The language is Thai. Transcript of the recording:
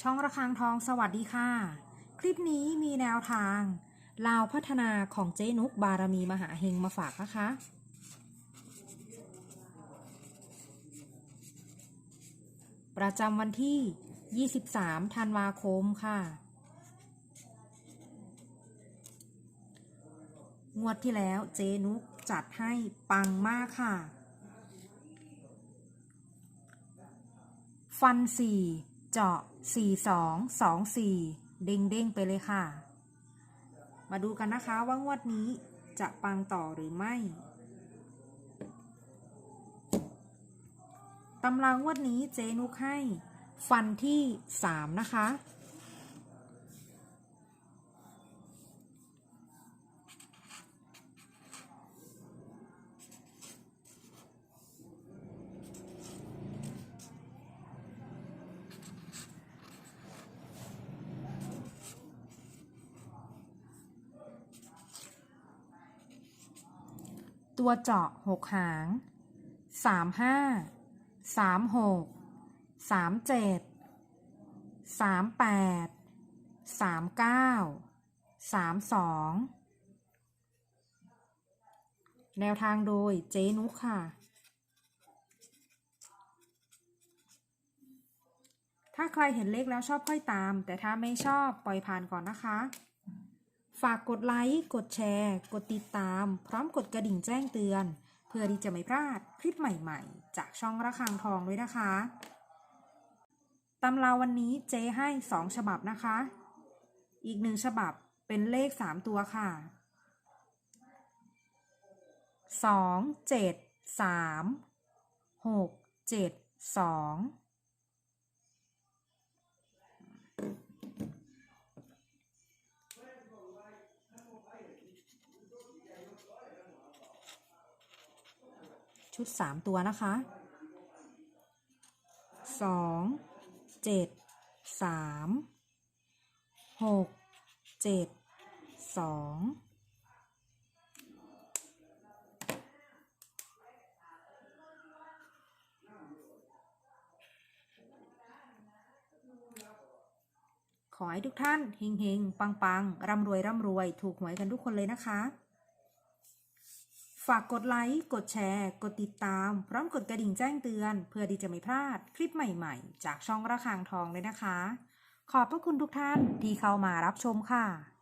ช่องระฆังทองสวัสดีค่ะ คลิปนี้มีแนวทางลาวพัฒนาของเจ๊นุกบารมีมหาเฮงมาฝากนะคะ ประจำวันที่ 23 ธันวาคมค่ะ งวดที่แล้วเจนุกจัดให้ปังมากค่ะ ฟันสี่ เจาะสี่สองสองสี่เด้งเด้งไปเลยค่ะ มาดูกันนะคะว่างวดนี้จะปังต่อหรือไม่ ตำรางวดนี้เจนุกให้ ฟันที่สามนะคะ ตัวเจาะหกหาง สามห้า สามหก สามเจ็ด สามแปด สามเก้า สามสอง แนวทางโดยเจนุกค่ะ ถ้าใครเห็นเลขแล้วชอบค่อยตาม แต่ถ้าไม่ชอบปล่อยผ่านก่อนนะคะ ฝากกดไลค์ กดแชร์ กดติดตาม พร้อมกดกระดิ่งแจ้งเตือน เพื่อที่จะไม่พลาดคลิปใหม่ๆ จากช่องระฆังทองด้วยนะคะ ตำราวันนี้เจให้ 2 ฉบับนะคะ อีกหนึ่งฉบับเป็นเลข 3 ตัวค่ะ 2 7 3 6 7 2 ชุดสามตัวนะคะสองเจ็ดสามหกเจ็ดสองขอให้ทุกท่านเฮงๆ ปังๆ ร่ำรวย ร่ำรวย ถูกหวยกันทุกคนเลยนะคะ ฝากกดไลค์ กดแชร์ กดติดตาม พร้อมกดกระดิ่งแจ้งเตือน เพื่อที่จะไม่พลาดคลิปใหม่ๆ จากช่องระฆังทองเลยนะคะ ขอบพระคุณทุกท่านที่เข้ามารับชมค่ะ